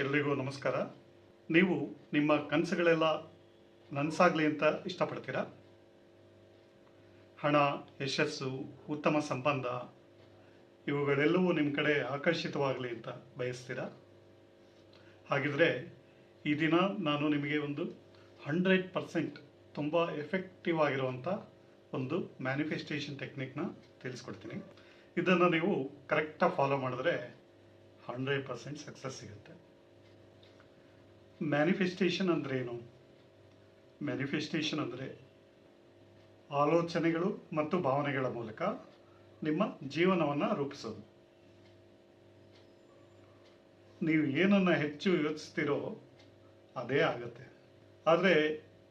ಎಲ್ರಿಗೂ ನಮಸ್ಕಾರ. ನೀವು ನಿಮ್ಮ ಕನಸುಗಳೆಲ್ಲ ನನಸಾಗಲಿ ಅಂತ ಇಷ್ಟಪಡ್ತೀರಾ? ಹಣ, ಯಶಸ್ಸು, ಉತ್ತಮ ಸಂಬಂಧ, ಇವುಗಳೆಲ್ಲವೂ ನಿಮ್ಮ ಕಡೆ ಆಕರ್ಷಿತವಾಗಲಿ ಅಂತ ಬಯಸ್ತೀರಾ? ಹಾಗಿದ್ರೆ ಈ ದಿನ ನಾನು ನಿಮಗೆ ಒಂದು ಹಂಡ್ರೆಡ್ ಪರ್ಸೆಂಟ್ ತುಂಬ ಎಫೆಕ್ಟಿವ್ ಆಗಿರುವಂಥ ಒಂದು ಮ್ಯಾನಿಫೆಸ್ಟೇಷನ್ ಟೆಕ್ನಿಕ್ನ ತಿಳಿಸ್ಕೊಡ್ತೀನಿ. ಇದನ್ನು ನೀವು ಕರೆಕ್ಟಾಗಿ ಫಾಲೋ ಮಾಡಿದ್ರೆ ಹಂಡ್ರೆಡ್ ಪರ್ಸೆಂಟ್ ಸಕ್ಸಸ್ ಸಿಗುತ್ತೆ. ಮ್ಯಾನಿಫೆಸ್ಟೇಷನ್ ಅಂದ್ರೇನು? ಮ್ಯಾನಿಫೆಸ್ಟೇಷನ್ ಅಂದರೆ ಆಲೋಚನೆಗಳು ಮತ್ತು ಭಾವನೆಗಳ ಮೂಲಕ ನಿಮ್ಮ ಜೀವನವನ್ನು ರೂಪಿಸೋದು. ನೀವು ಏನನ್ನು ಹೆಚ್ಚು ಯೋಚಿಸ್ತೀರೋ ಅದೇ ಆಗುತ್ತೆ. ಆದರೆ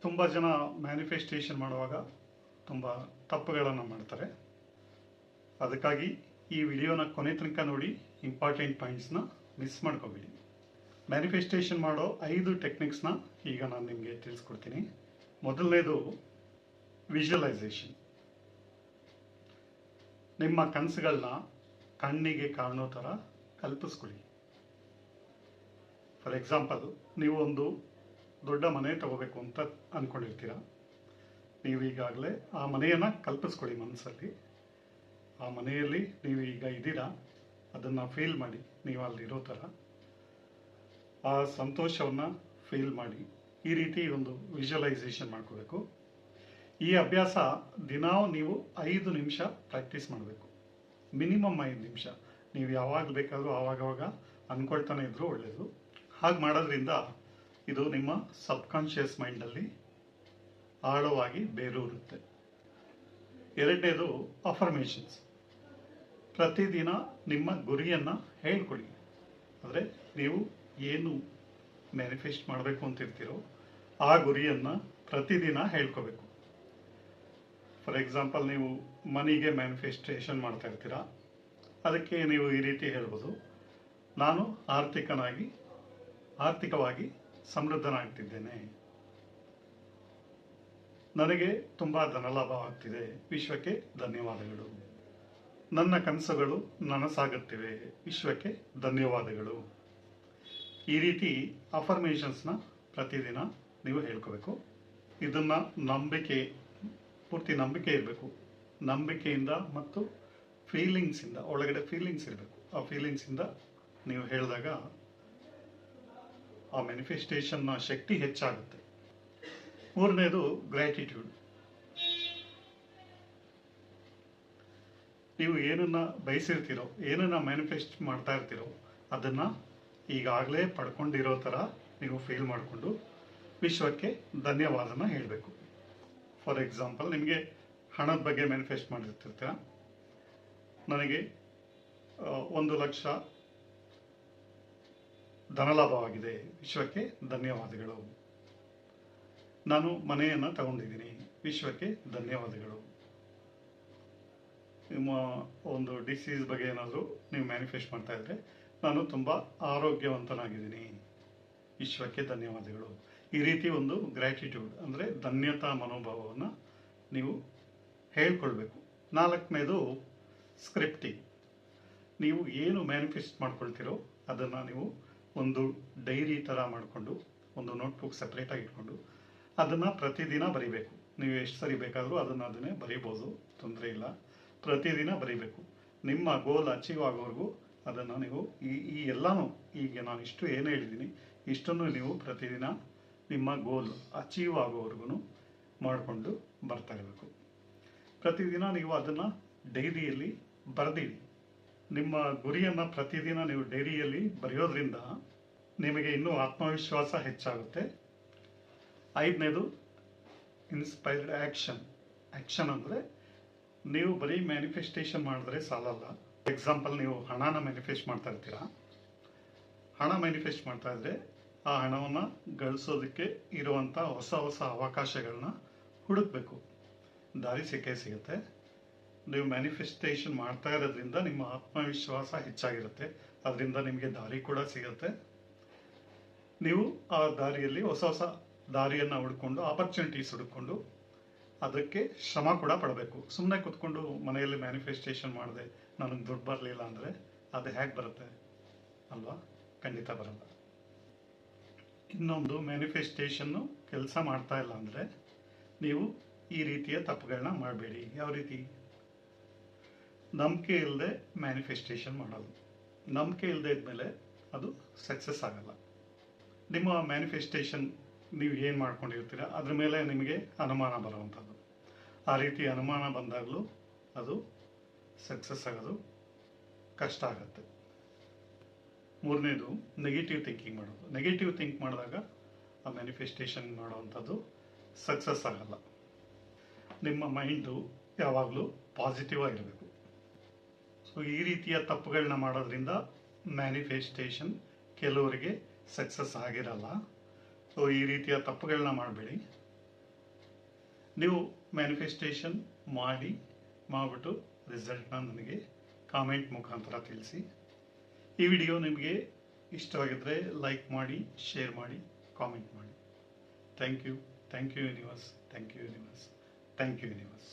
ತುಂಬ ಜನ ಮ್ಯಾನಿಫೆಸ್ಟೇಷನ್ ಮಾಡುವಾಗ ತುಂಬ ತಪ್ಪುಗಳನ್ನು ಮಾಡ್ತಾರೆ. ಅದಕ್ಕಾಗಿ ಈ ವಿಡಿಯೋನ ಕೊನೆ ತನಕ ನೋಡಿ ಇಂಪಾರ್ಟೆಂಟ್ ಪಾಯಿಂಟ್ಸ್ನ ಮಿಸ್ ಮಾಡ್ಕೋಬೇಡಿ. ಮ್ಯಾನಿಫೆಸ್ಟೇಷನ್ ಮಾಡೋ ಐದು ಟೆಕ್ನಿಕ್ಸ್ನ ಈಗ ನಾನು ನಿಮಗೆ ತಿಳಿಸ್ಕೊಡ್ತೀನಿ. ಮೊದಲನೇದು ವಿಜುವಲೈಸೇಷನ್ ನಿಮ್ಮ ಕನಸುಗಳನ್ನ ಕಣ್ಣಿಗೆ ಕಾಣೋ ಥರ ಕಲ್ಪಿಸ್ಕೊಳ್ಳಿ. ಫಾರ್ ಎಕ್ಸಾಂಪಲ್ ನೀವು ಒಂದು ದೊಡ್ಡ ಮನೆ ತಗೋಬೇಕು ಅಂತ ಅಂದ್ಕೊಂಡಿರ್ತೀರ ನೀವು ಈಗಾಗಲೇ ಆ ಮನೆಯನ್ನು ಕಲ್ಪಿಸ್ಕೊಳ್ಳಿ ಮನಸ್ಸಲ್ಲಿ. ಆ ಮನೆಯಲ್ಲಿ ನೀವು ಈಗ ಇದ್ದೀರಾ, ಅದನ್ನು ಫೀಲ್ ಮಾಡಿ, ನೀವು ಅಲ್ಲಿರೋ ಥರ. ಆ ಸಂತೋಷವನ್ನು ಫೀಲ್ ಮಾಡಿ ಈ ರೀತಿ ಒಂದು ವಿಜುವಲೈಸೇಷನ್ ಮಾಡ್ಕೋಬೇಕು. ಈ ಅಭ್ಯಾಸ ದಿನಾ ನೀವು ಐದು ನಿಮಿಷ ಪ್ರಾಕ್ಟೀಸ್ ಮಾಡಬೇಕು. ಮಿನಿಮಮ್ ಐದು ನಿಮಿಷ. ನೀವು ಯಾವಾಗ ಬೇಕಾದರೂ ಆವಾಗವಾಗ ಅಂದ್ಕೊಳ್ತಾನೆ ಇದ್ರೂ ಒಳ್ಳೆಯದು ಹಾಗೆ ಮಾಡೋದ್ರಿಂದ ಇದು ನಿಮ್ಮ ಸಬ್ಕಾನ್ಷಿಯಸ್ ಮೈಂಡಲ್ಲಿ ಆಳವಾಗಿ ಬೇರೂರುತ್ತೆ. ಎರಡನೇದು ಅಫರ್ಮೇಷನ್ಸ್ ಪ್ರತಿದಿನ ನಿಮ್ಮ ಗುರಿಯನ್ನು ಹೇಳ್ಕೊಡಿ ಅಂದರೆ ನೀವು ಏನು ಮ್ಯಾನಿಫೆಸ್ಟ್ ಮಾಡಬೇಕು ಅಂತಿರ್ತೀರೋ ಆ ಗುರಿಯನ್ನು ಪ್ರತಿದಿನ ಹೇಳ್ಕೋಬೇಕು. ಫಾರ್ ಎಕ್ಸಾಂಪಲ್ ನೀವು ಮನಿಗೆ ಮ್ಯಾನಿಫೆಸ್ಟೇಷನ್ ಮಾಡ್ತಾ ಇರ್ತೀರಾ? ಅದಕ್ಕೆ ನೀವು ಈ ರೀತಿ ಹೇಳ್ಬೋದು. ನಾನು ಆರ್ಥಿಕನಾಗಿ, ಆರ್ಥಿಕವಾಗಿ ಸಮೃದ್ಧನಾಗ್ತಿದ್ದೇನೆ. ನನಗೆ ತುಂಬ ಧನಲಾಭ ಆಗ್ತಿದೆ. ವಿಶ್ವಕ್ಕೆ ಧನ್ಯವಾದಗಳು. ನನ್ನ ಕನಸುಗಳು ನನಸಾಗುತ್ತಿವೆ. ವಿಶ್ವಕ್ಕೆ ಧನ್ಯವಾದಗಳು. ಈ ರೀತಿ ಅಫರ್ಮೇಷನ್ಸ್ನ ಪ್ರತಿದಿನ ನೀವು ಹೇಳ್ಕೋಬೇಕು. ಇದನ್ನು ನಂಬಿಕೆ, ಪೂರ್ತಿ ನಂಬಿಕೆ ಇರಬೇಕು. ನಂಬಿಕೆಯಿಂದ ಮತ್ತು ಫೀಲಿಂಗ್ಸಿಂದ ಒಳಗಡೆ ಫೀಲಿಂಗ್ಸ್ ಇರಬೇಕು. ಆ ಫೀಲಿಂಗ್ಸಿಂದ ನೀವು ಹೇಳಿದಾಗ ಆ ಮ್ಯಾನಿಫೆಸ್ಟೇಷನ್ನ ಶಕ್ತಿ ಹೆಚ್ಚಾಗುತ್ತೆ. ಮೂರನೇದು ಗ್ರ್ಯಾಟಿಟ್ಯೂಡ್ ನೀವು ಏನನ್ನ ಬಯಸಿರ್ತೀರೋ, ಏನನ್ನ ಮ್ಯಾನಿಫೆಸ್ಟ್ ಮಾಡ್ತಾ ಇರ್ತೀರೋ, ಅದನ್ನ ಈಗಾಗಲೇ ಪಡ್ಕೊಂಡಿರೋ ಥರ ನೀವು ಫೀಲ್ ಮಾಡಿಕೊಂಡು ವಿಶ್ವಕ್ಕೆ ಧನ್ಯವಾದನ ಹೇಳಬೇಕು. ಫಾರ್ ಎಕ್ಸಾಂಪಲ್ ನಿಮಗೆ ಹಣದ ಬಗ್ಗೆ ಮ್ಯಾನಿಫೆಸ್ಟ್ ಮಾಡಿರ್ತಿರ್ತೀರ? ನನಗೆ ಒಂದು ಲಕ್ಷ ಧನಲಾಭವಾಗಿದೆ ವಿಶ್ವಕ್ಕೆ ಧನ್ಯವಾದಗಳು. ನಾನು ಮನೆಯನ್ನು ತಗೊಂಡಿದ್ದೀನಿ. ವಿಶ್ವಕ್ಕೆ ಧನ್ಯವಾದಗಳು. ನಿಮ್ಮ ಒಂದು ಡಿಸೀಸ್ ಬಗ್ಗೆ ಏನಾದರೂ ನೀವು ಮ್ಯಾನಿಫೆಸ್ಟ್ ಮಾಡ್ತಾ ಇದ್ರೆ ನಾನು ತುಂಬ ಆರೋಗ್ಯವಂತನಾಗಿದ್ದೀನಿ. ವಿಶ್ವಕ್ಕೆ ಧನ್ಯವಾದಗಳು. ಈ ರೀತಿ ಒಂದು ಗ್ರ್ಯಾಟಿಟ್ಯೂಡ್ ಅಂದರೆ ಧನ್ಯತಾ ಮನೋಭಾವವನ್ನು ನೀವು ಹೇಳ್ಕೊಳ್ಬೇಕು. ನಾಲ್ಕನೇದು ಸ್ಕ್ರಿಪ್ಟಿಂಗ್ ನೀವು ಏನು ಮ್ಯಾನಿಫೆಸ್ಟ್ ಮಾಡ್ಕೊಳ್ತೀರೋ ಅದನ್ನು ನೀವು ಒಂದು ಡೈರಿ ಥರ ಮಾಡಿಕೊಂಡು, ಒಂದು ನೋಟ್ಬುಕ್ ಸಪ್ರೇಟಾಗಿ ಇಟ್ಕೊಂಡು ಅದನ್ನು ಪ್ರತಿದಿನ ಬರಿಬೇಕು. ನೀವು ಎಷ್ಟು ಸರಿ ಬೇಕಾದರೂ ಅದನ್ನು ಅದನ್ನೇ ಬರಿಬೋದು, ತೊಂದರೆ ಇಲ್ಲ. ಪ್ರತಿದಿನ ಬರಿಬೇಕು. ನಿಮ್ಮ ಗೋಲ್ ಅಚೀವ್ ಆಗೋವರೆಗೂ ಅದನ್ನು ನೀವು ಈ ಈ ಎಲ್ಲನೂ ಈಗ ನಾನು ಇಷ್ಟು ಏನು ಹೇಳಿದ್ದೀನಿ, ಇಷ್ಟನ್ನು ನೀವು ಪ್ರತಿದಿನ ನಿಮ್ಮ ಗೋಲ್ ಅಚೀವ್ ಆಗೋವರೆಗೂ ಮಾಡಿಕೊಂಡು ಬರ್ತಾ ಇರಬೇಕು. ಪ್ರತಿದಿನ ನೀವು ಅದನ್ನು ಡೈರಿಯಲ್ಲಿ ಬರೆದಿಡಿ ನಿಮ್ಮ ಗುರಿಯನ್ನು ಪ್ರತಿದಿನ ನೀವು ಡೈರಿಯಲ್ಲಿ ಬರೆಯೋದ್ರಿಂದ ನಿಮಗೆ ಇನ್ನೂ ಆತ್ಮವಿಶ್ವಾಸ ಹೆಚ್ಚಾಗುತ್ತೆ. ಐದನೇದು ಇನ್ಸ್ಪೈರ್ಡ್ ಆ್ಯಕ್ಷನ್ ಆ್ಯಕ್ಷನ್ ಅಂದರೆ ನೀವು ಬರೀ ಮ್ಯಾನಿಫೆಸ್ಟೇಷನ್ ಮಾಡಿದ್ರೆ ಸಾಲಲ್ಲ. ಎಕ್ಸಾಂಪಲ್ ನೀವು ಹಣನ ಮ್ಯಾನಿಫೆಸ್ಟ್ ಮಾಡ್ತಾ ಇರ್ತೀರಾ? ಹಣ ಮ್ಯಾನಿಫೆಸ್ಟ್ ಮಾಡ್ತಾ ಇದ್ರೆ ಆ ಹಣವನ್ನು ಗಳಿಸೋದಕ್ಕೆ ಇರುವಂಥ ಹೊಸ ಹೊಸ ಅವಕಾಶಗಳನ್ನ ಹುಡುಕ್ಬೇಕು. ದಾರಿ ಸಿಕ್ಕೇ ಸಿಗುತ್ತೆ. ನೀವು ಮ್ಯಾನಿಫೆಸ್ಟೇಷನ್ ಮಾಡ್ತಾ ಇರೋದ್ರಿಂದ ನಿಮ್ಮ ಆತ್ಮವಿಶ್ವಾಸ ಹೆಚ್ಚಾಗಿರುತ್ತೆ. ಅದರಿಂದ ನಿಮಗೆ ದಾರಿ ಕೂಡ ಸಿಗುತ್ತೆ. ನೀವು ಆ ದಾರಿಯಲ್ಲಿ ಹೊಸ ಹೊಸ ದಾರಿಯನ್ನು ಹುಡ್ಕೊಂಡು ಆಪರ್ಚುನಿಟೀಸ್ ಹುಡ್ಕೊಂಡು ಅದಕ್ಕೆ ಶ್ರಮ ಕೂಡ ಪಡಬೇಕು. ಸುಮ್ಮನೆ ಕೂತ್ಕೊಂಡು ಮನೆಯಲ್ಲಿ ಮ್ಯಾನಿಫೆಸ್ಟೇಷನ್ ಮಾಡಿದೆ ನನಗೆ ದುಡ್ಡು ಬರಲಿಲ್ಲ ಅಂದರೆ ಅದು ಹೇಗೆ ಬರುತ್ತೆ ಅಲ್ವಾ? ಖಂಡಿತ ಬರಲ್ಲ. ಇನ್ನೊಂದು ಮ್ಯಾನಿಫೆಸ್ಟೇಷನ್ನು ಕೆಲಸ ಮಾಡ್ತಾ ಇಲ್ಲ ಅಂದರೆ ನೀವು ಈ ರೀತಿಯ ತಪ್ಪುಗಳನ್ನ ಮಾಡಬೇಡಿ. ಯಾವ ರೀತಿ? ನಂಬಿಕೆ ಇಲ್ಲದೆ ಮ್ಯಾನಿಫೆಸ್ಟೇಷನ್ ಮಾಡೋದು. ನಂಬಿಕೆ ಇಲ್ಲದೆ ಇದ್ಮೇಲೆ ಅದು ಸಕ್ಸಸ್ ಆಗಲ್ಲ. ನಿಮ್ಮ ಮ್ಯಾನಿಫೆಸ್ಟೇಷನ್ ನೀವು ಏನು ಮಾಡ್ಕೊಂಡಿರ್ತೀರ, ಅದ್ರ ಮೇಲೆ ನಿಮಗೆ ಅನುಮಾನ ಬರುವಂಥದ್ದು. ಆ ರೀತಿ ಅನುಮಾನ ಬಂದಾಗಲೂ ಅದು ಸಕ್ಸಸ್ ಆಗೋದು ಕಷ್ಟ ಆಗುತ್ತೆ. ಮೂರನೇದು ನೆಗೆಟಿವ್ ಥಿಂಕಿಂಗ್ ಮಾಡೋದು. ನೆಗೆಟಿವ್ ಥಿಂಕ್ ಮಾಡಿದಾಗ ಆ ಮ್ಯಾನಿಫೆಸ್ಟೇಷನ್ ಮಾಡುವಂಥದ್ದು ಸಕ್ಸಸ್ ಆಗಲ್ಲ. ನಿಮ್ಮ ಮೈಂಡು ಯಾವಾಗಲೂ ಪಾಸಿಟಿವ್ ಆಗಿರಬೇಕು. ಸೊ ಈ ರೀತಿಯ ತಪ್ಪುಗಳನ್ನ ಮಾಡೋದ್ರಿಂದ ಮ್ಯಾನಿಫೆಸ್ಟೇಷನ್ ಕೆಲವರಿಗೆ ಸಕ್ಸಸ್ ಆಗಿರಲ್ಲ. ಸೊ ಈ ರೀತಿಯ ತಪ್ಪುಗಳನ್ನ ಮಾಡಬೇಡಿ. ನೀವು ಮ್ಯಾನಿಫೆಸ್ಟೇಷನ್ ಮಾಡಿ, ಮಾಡಿಬಿಟ್ಟು ರಿಸಲ್ಟ್ನ ನನಗೆ ಕಾಮೆಂಟ್ ಮುಖಾಂತರ ತಿಳಿಸಿ. ಈ ವಿಡಿಯೋ ನಿಮಗೆ ಇಷ್ಟವಾಗಿದ್ದರೆ ಲೈಕ್ ಮಾಡಿ ಶೇರ್ ಮಾಡಿ ಕಾಮೆಂಟ್ ಮಾಡಿ. Thank you thank you universe thank you universe thank you universe